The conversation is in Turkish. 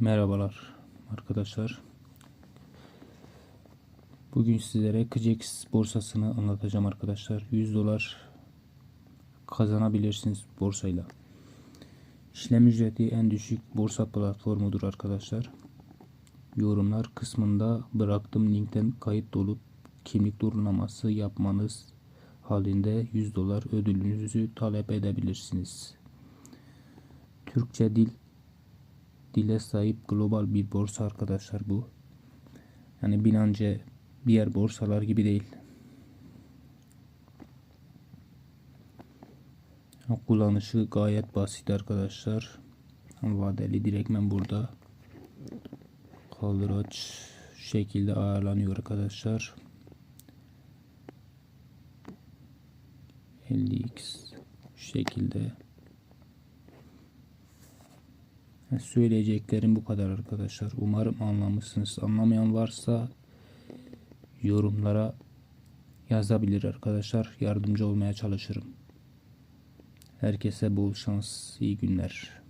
Merhabalar arkadaşlar. Bugün sizlere KCX borsasını anlatacağım arkadaşlar. 100 dolar kazanabilirsiniz borsayla. İşlem ücreti en düşük borsa platformudur arkadaşlar. Yorumlar kısmında bıraktığım linkten kayıt olup kimlik doğrulaması yapmanız halinde 100 dolar ödülünüzü talep edebilirsiniz. Türkçe dil dile sahip global bir borsa arkadaşlar bu. Yani Binance diğer borsalar gibi değil. Kullanışı gayet basit arkadaşlar. Vadeli direktmen burada. Kaldıraç şekilde ayarlanıyor arkadaşlar. 50x şu şekilde Söyleyeceklerim bu kadar arkadaşlar. Umarım anlamışsınız. Anlamayan varsa yorumlara yazabilir arkadaşlar. Yardımcı olmaya çalışırım. Herkese bol şans, iyi günler.